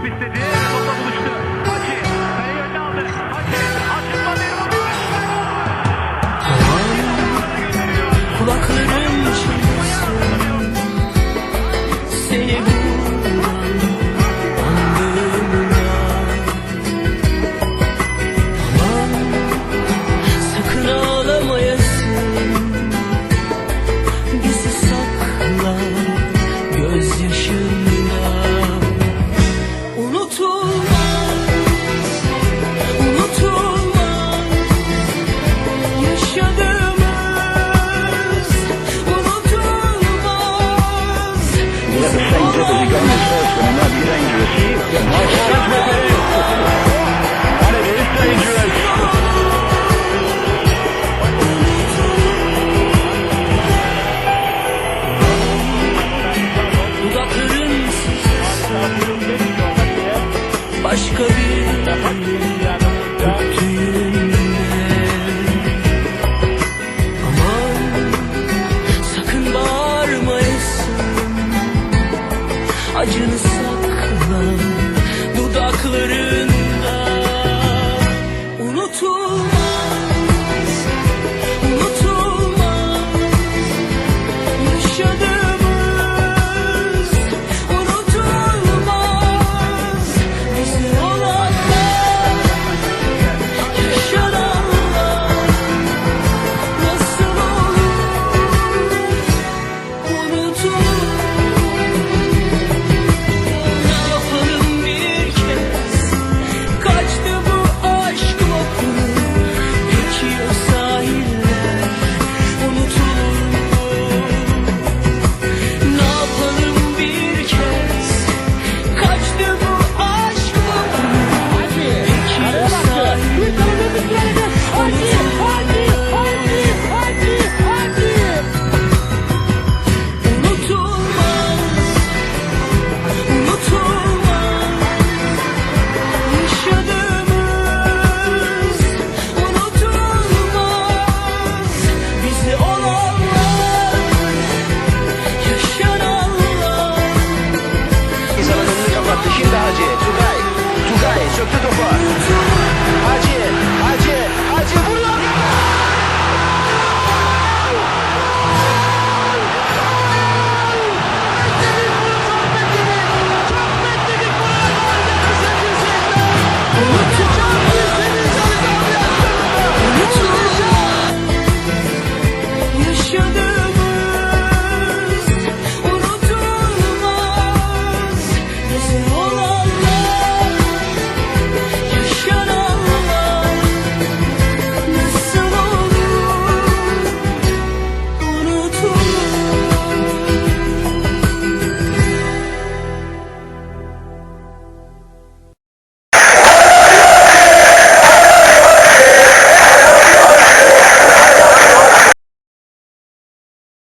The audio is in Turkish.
top istedi. Topla buluştu. Hacı. Kaleyi önüne aldı. Hacı. Açılma bir vuruş. Kulaklarım çınlasın. Seni buradan andığımda. Sakın ağlamayasın. Bizi sakla gözyaşın. başka bir sakın bağırma Acını sakla dudakları Sıktı topa.